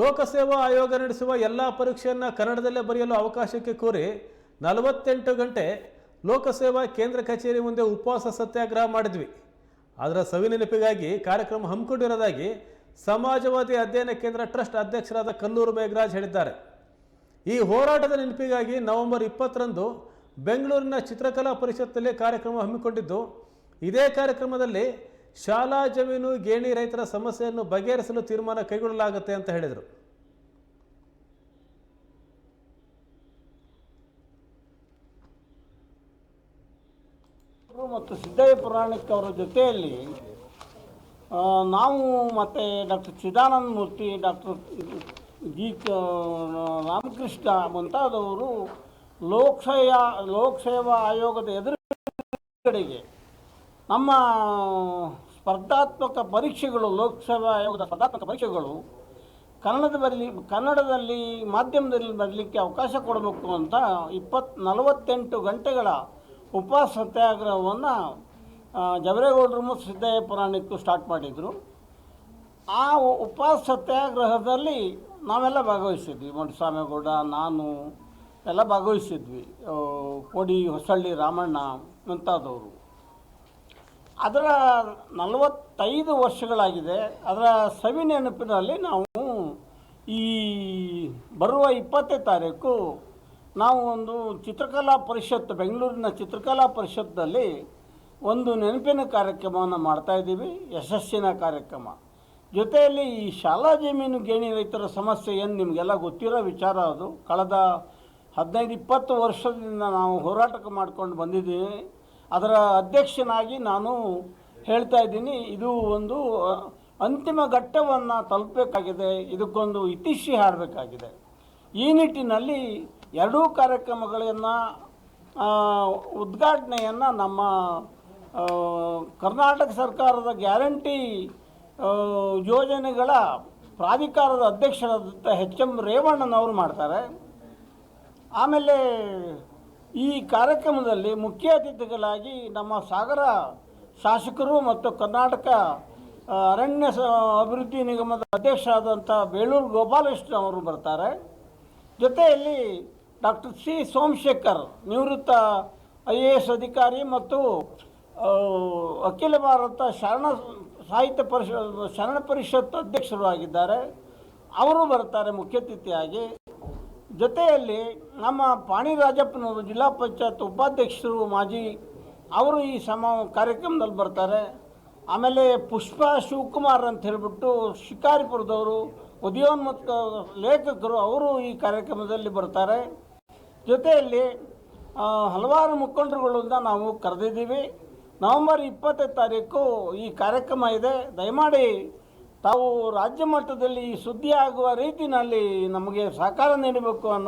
ಲೋಕಸೇವಾ ಆಯೋಗ ನಡೆಸುವ ಎಲ್ಲ ಪರೀಕ್ಷೆಯನ್ನು ಕನ್ನಡದಲ್ಲೇ ಬರೆಯಲು ಅವಕಾಶಕ್ಕೆ ಕೋರಿ ನಲವತ್ತೆಂಟು ಗಂಟೆ ಲೋಕಸೇವಾ ಕೇಂದ್ರ ಕಚೇರಿ ಮುಂದೆ ಉಪವಾಸ ಸತ್ಯಾಗ್ರಹ ಮಾಡಿದ್ವಿ. ಅದರ ಸವಿನೆನಪಿಗಾಗಿ ಕಾರ್ಯಕ್ರಮ ಹಮ್ಮಿಕೊಂಡಿರೋದಾಗಿ ಸಮಾಜವಾದಿ ಅಧ್ಯಯನ ಕೇಂದ್ರ ಟ್ರಸ್ಟ್ ಅಧ್ಯಕ್ಷರಾದ ಕಲ್ಲೂರು ಮೇಘರಾಜ್ ಹೇಳಿದ್ದಾರೆ. ಈ ಹೋರಾಟದ ನೆನಪಿಗಾಗಿ ನವೆಂಬರ್ ಇಪ್ಪತ್ತರಂದು ಬೆಂಗಳೂರಿನ ಚಿತ್ರಕಲಾ ಪರಿಷತ್ತಲ್ಲಿ ಕಾರ್ಯಕ್ರಮ ಹಮ್ಮಿಕೊಂಡಿದ್ದು, ಇದೇ ಕಾರ್ಯಕ್ರಮದಲ್ಲಿ ಶಾಲಾ ಜಮೀನು ಗೇಣಿ ರೈತರ ಸಮಸ್ಯೆಯನ್ನು ಬಗೆಹರಿಸಲು ತೀರ್ಮಾನ ಕೈಗೊಳ್ಳಲಾಗುತ್ತೆ ಅಂತ ಹೇಳಿದರು. ಮತ್ತು ಸಿದ್ದಯ್ಯ ಪುರಾಣಿಕ್ ಅವರ ಜೊತೆಯಲ್ಲಿ ನಾವು ಮತ್ತು doctor Chidananda Murthy, doctor G Ramakrishna ಮುಂತಾದವರು ಲೋಕಸೇಯ, ಲೋಕಸೇವಾ ಆಯೋಗದ ಎದುರುಗಡೆಗೆ ನಮ್ಮ ಸ್ಪರ್ಧಾತ್ಮಕ ಪರೀಕ್ಷೆಗಳು, ಲೋಕಸಭಾ ಆಯೋಗದ ಸ್ಪರ್ಧಾತ್ಮಕ ಪರೀಕ್ಷೆಗಳು ಕನ್ನಡದ ಬರಲಿ ಕನ್ನಡದಲ್ಲಿ ಮಾಧ್ಯಮದಲ್ಲಿ ಬರಲಿಕ್ಕೆ ಅವಕಾಶ ಕೊಡಬೇಕು ಅಂತ ಇಪ್ಪತ್ತು ನಲವತ್ತೆಂಟು ಗಂಟೆಗಳ ಉಪವಾಸ ಸತ್ಯಾಗ್ರಹವನ್ನು ಜವರೇಗೌಡರು ಮತ್ತು ಸಿದ್ದಯ್ಯ ಪುರಾಣಿಕ್ಕು ಸ್ಟಾರ್ಟ್ ಮಾಡಿದರು. ಆ ಉಪವಾಸ ಸತ್ಯಾಗ್ರಹದಲ್ಲಿ ನಾವೆಲ್ಲ ಭಾಗವಹಿಸಿದ್ವಿ. ಮೊಂಡಸ್ವಾಮೇಗೌಡ, ನಾನು ಎಲ್ಲ ಭಾಗವಹಿಸಿದ್ವಿ. ಕೋಡಿ ಹೊಸಳ್ಳಿ, ರಾಮಣ್ಣ ಮುಂತಾದವರು. ಅದರ ನಲವತ್ತೈದು ವರ್ಷಗಳಾಗಿದೆ. ಅದರ ಸವಿ ನೆನಪಿನಲ್ಲಿ ನಾವು ಈ ಬರುವ ಇಪ್ಪತ್ತನೇ ತಾರೀಕು ನಾವು ಒಂದು ಚಿತ್ರಕಲಾ ಪರಿಷತ್ ಬೆಂಗಳೂರಿನ ಚಿತ್ರಕಲಾ ಪರಿಷತ್ನಲ್ಲಿ ಒಂದು ನೆನಪಿನ ಕಾರ್ಯಕ್ರಮವನ್ನು ಮಾಡ್ತಾಯಿದ್ದೀವಿ ಯಶಸ್ಸಿನ ಕಾರ್ಯಕ್ರಮ. ಜೊತೆಯಲ್ಲಿ ಈ ಶಾಲಾ ಜಮೀನು ಗೇಣಿ ರೈತರ ಸಮಸ್ಯೆ ಏನು ನಿಮಗೆಲ್ಲ ಗೊತ್ತಿರೋ ವಿಚಾರ ಅದು. ಕಳೆದ ಹದಿನೈದು, ಇಪ್ಪತ್ತು ವರ್ಷದಿಂದ ನಾವು ಹೋರಾಟಕ್ಕೆ ಮಾಡ್ಕೊಂಡು ಬಂದಿದ್ದೀವಿ. ಅದರ ಅಧ್ಯಕ್ಷನಾಗಿ ನಾನು ಹೇಳ್ತಾ ಇದ್ದೀನಿ, ಇದು ಒಂದು ಅಂತಿಮ ಘಟ್ಟವನ್ನು ತಲುಪಬೇಕಾಗಿದೆ, ಇದಕ್ಕೊಂದು ಇತಿಶ್ರೀ ಹಾಡಬೇಕಾಗಿದೆ. ಈ ನಿಟ್ಟಿನಲ್ಲಿ ಎರಡೂ ಕಾರ್ಯಕ್ರಮಗಳನ್ನು ಉದ್ಘಾಟನೆಯನ್ನು ನಮ್ಮ ಕರ್ನಾಟಕ ಸರ್ಕಾರದ ಗ್ಯಾರಂಟಿ ಯೋಜನೆಗಳ ಪ್ರಾಧಿಕಾರದ ಅಧ್ಯಕ್ಷರಾದಂಥ ಎಚ್ ಎಂ ರೇವಣ್ಣನವರು ಮಾಡ್ತಾರೆ. ಆಮೇಲೆ ಈ ಕಾರ್ಯಕ್ರಮದಲ್ಲಿ ಮುಖ್ಯ ಅತಿಥಿಗಳಾಗಿ ನಮ್ಮ ಸಾಗರ ಶಾಸಕರು ಮತ್ತು ಕರ್ನಾಟಕ ಅರಣ್ಯ ಅಭಿವೃದ್ಧಿ ನಿಗಮದ ಅಧ್ಯಕ್ಷರಾದಂಥ ಬೇಳೂರು ಗೋಪಾಲಕೃಷ್ಣ ಅವರು ಬರ್ತಾರೆ. ಜೊತೆಯಲ್ಲಿ ಡಾಕ್ಟರ್ ಸಿ ಸೋಮಶೇಖರ್, ನಿವೃತ್ತ ಐ ಎ ಎಸ್ ಅಧಿಕಾರಿ ಮತ್ತು ಅಖಿಲ ಭಾರತ ಶರಣ ಸಾಹಿತ್ಯ ಪರಿಷತ್, ಶರಣ ಪರಿಷತ್ ಅಧ್ಯಕ್ಷರು ಆಗಿದ್ದಾರೆ. ಅವರು ಬರ್ತಾರೆ ಮುಖ್ಯ ಅತಿಥಿಯಾಗಿ. ಜೊತೆಯಲ್ಲಿ ನಮ್ಮ ಪಾಣಿರಾಜಪ್ಪನವರು ಜಿಲ್ಲಾ ಪಂಚಾಯತ್ ಉಪಾಧ್ಯಕ್ಷರು ಮಾಜಿ ಅವರು ಈ ಸಮ ಕಾರ್ಯಕ್ರಮದಲ್ಲಿ ಬರ್ತಾರೆ. ಆಮೇಲೆ ಪುಷ್ಪ ಶಿವಕುಮಾರ್ ಅಂತ ಹೇಳಿಬಿಟ್ಟು ಶಿಕಾರಿಪುರದವರು, ಉದಯೋನ್ಮುಖ ಲೇಖಕರು ಅವರು ಈ ಕಾರ್ಯಕ್ರಮದಲ್ಲಿ ಬರ್ತಾರೆ. ಜೊತೆಯಲ್ಲಿ ಹಲವಾರು ಮುಖಂಡರುಗಳಿಂದ ನಾವು ಕರೆದಿದ್ದೀವಿ. ನವೆಂಬರ್ ಇಪ್ಪತ್ತನೇ ತಾರೀಕು ಈ ಕಾರ್ಯಕ್ರಮ ಇದೆ. ದಯಮಾಡಿ ತಾವು ರಾಜ್ಯ ಮಟ್ಟದಲ್ಲಿ ಈ ಸುದ್ದಿ ಆಗುವ ರೀತಿಯಲ್ಲಿ ನಮಗೆ ಸಹಕಾರ ನೀಡಬೇಕು ಅನ್ನೋ